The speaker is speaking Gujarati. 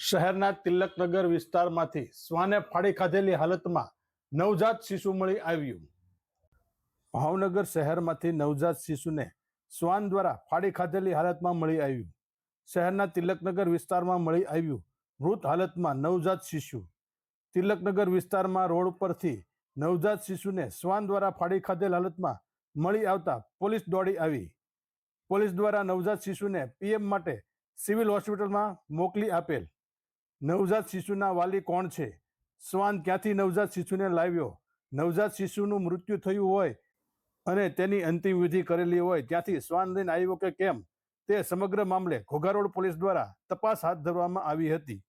શહેરના તિલકનગર વિસ્તારમાંથી શ્વાને ફાડી ખાધેલી હાલતમાં નવજાત શિશુ મળી આવ્યું. ભાવનગર શહેરમાંથી નવજાત શિશુને શ્વાન દ્વારા ફાડી ખાધેલી હાલતમાં મળી આવ્યું. શહેરના તિલકનગર વિસ્તારમાં મળી આવ્યું મૃત હાલતમાં નવજાત શિશુ. તિલકનગર વિસ્તારમાં રોડ પરથી નવજાત શિશુને શ્વાન દ્વારા ફાડી ખાધેલ હાલતમાં મળી આવતા પોલીસ દોડી આવી. પોલીસ દ્વારા નવજાત શિશુને પીએમ માટે સિવિલ હોસ્પિટલમાં મોકલી આપેલ. નવજાત શિશુના વાલી કોણ છે? શ્વાન ક્યાંથી નવજાત શિશુને લાવ્યો? નવજાત શિશુનું મૃત્યુ થયું હોય અને તેની અંતિમ વિધિ કરેલી હોય, ત્યાંથી શ્વાન લઈને આવ્યો કે કેમ? તે સમગ્ર મામલે ઘોઘારોડ પોલીસ દ્વારા તપાસ હાથ ધરવામાં આવી હતી.